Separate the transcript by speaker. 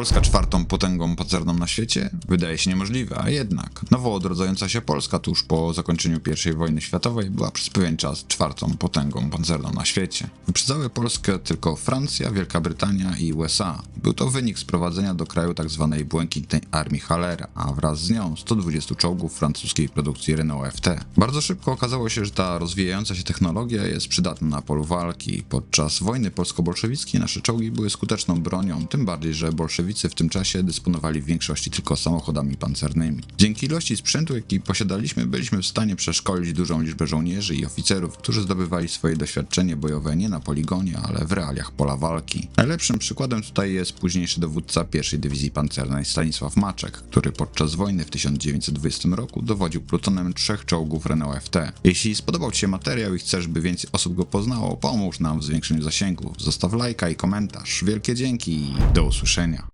Speaker 1: Polska czwartą potęgą pancerną na świecie? Wydaje się niemożliwe, a jednak. Nowo odrodzająca się Polska tuż po zakończeniu I wojny światowej była przez pewien czas czwartą potęgą pancerną na świecie. Wyprzedzały Polskę tylko Francja, Wielka Brytania i USA. Był to wynik sprowadzenia do kraju tzw. błękitnej armii Hallera, a wraz z nią 120 czołgów francuskiej produkcji Renault FT. Bardzo szybko okazało się, że ta rozwijająca się technologia jest przydatna na polu walki. Podczas wojny polsko-bolszewickiej nasze czołgi były skuteczną bronią, tym bardziej, że bolszewicy w tym czasie dysponowali w większości tylko samochodami pancernymi. Dzięki ilości sprzętu, jaki posiadaliśmy, byliśmy w stanie przeszkolić dużą liczbę żołnierzy i oficerów, którzy zdobywali swoje doświadczenie bojowe nie na poligonie, ale w realiach pola walki. Najlepszym przykładem tutaj jest późniejszy dowódca pierwszej dywizji pancernej Stanisław Maczek, który podczas wojny w 1920 roku dowodził plutonem trzech czołgów Renault FT. Jeśli spodobał Ci się materiał i chcesz, by więcej osób go poznało, pomóż nam w zwiększeniu zasięgów. Zostaw lajka i komentarz. Wielkie dzięki i do usłyszenia.